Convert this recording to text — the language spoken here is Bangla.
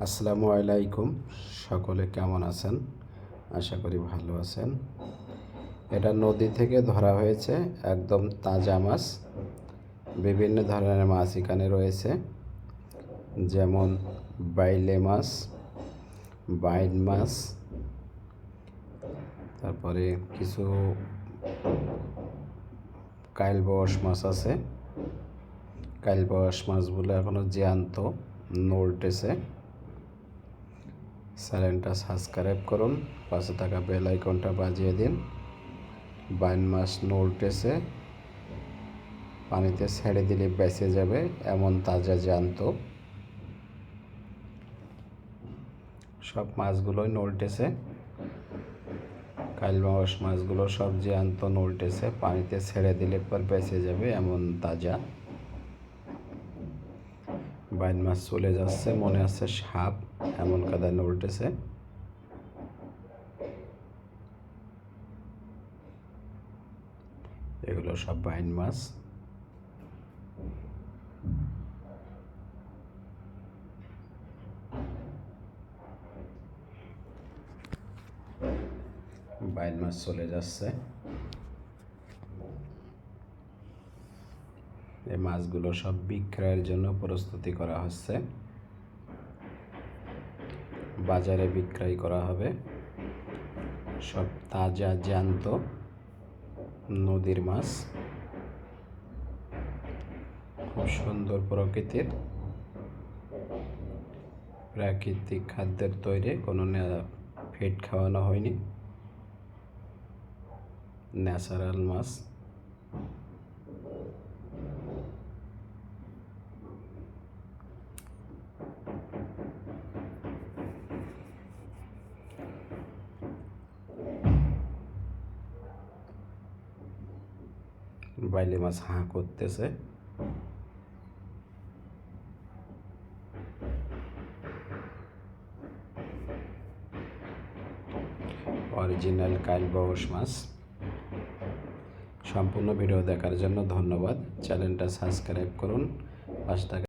আসসালামু আলাইকুম। সকলে কেমন আছেন? আশা করি ভালো আছেন। এটা নদী থেকে ধরা হয়েছে একদম তাজা মাছ। বিভিন্ন ধরনের মাছ এখানে রয়েছে। যেমন বাইলে মাছ, বাইন মাছ, তারপরে কিছু কাইল বয়স মাছ আছে। কাইল বয়স মাছগুলো এখনও জ্যান্ত, নড়তেছে। চ্যানেলটা সাবস্ক্রাইব করুন, পাশে থাকা বেল আইকনটা বাজিয়ে দিন। বাইন মাছ নড়তেছে পানিতে ছেড়ে দিলে বেঁচে যাবে এমন তাজা জ্যান্ত। সব মাছগুলোই নড়তেছে কাইল মাছ মাছগুলো সব জ্যান্ত নড়তেছে পানিতে ছেড়ে দিলে পর বেঁচে যাবে এমন তাজা। বাইন মাছ চলে যাচ্ছে, মনে আছে সাপ, এমন কাদায় নড়তেছে। এগুলো সব বাইন মাছ। বাইন মাছ চলে যাচ্ছে। এই মাছগুলো সব বিক্রয়ের জন্য প্রস্তুতি করা হচ্ছে। বাজারে বিক্রয় করা হবে। সব তাজা, জ্যান্ত নদীর মাছ। খুব সুন্দর প্রকৃতির। প্রাকৃতিক খাদ্যের তৈরি, কোনো ফিট খাওয়ানো হয়নি। ন্যাচারাল মাছ। বাইলে মাছ হাঁ করতেছে। অরিজিনাল কাইল বাউস মাছ। সম্পূর্ণ ভিডিও দেখার জন্য ধন্যবাদ। চ্যানেলটা সাবস্ক্রাইব করুন। পাঁচ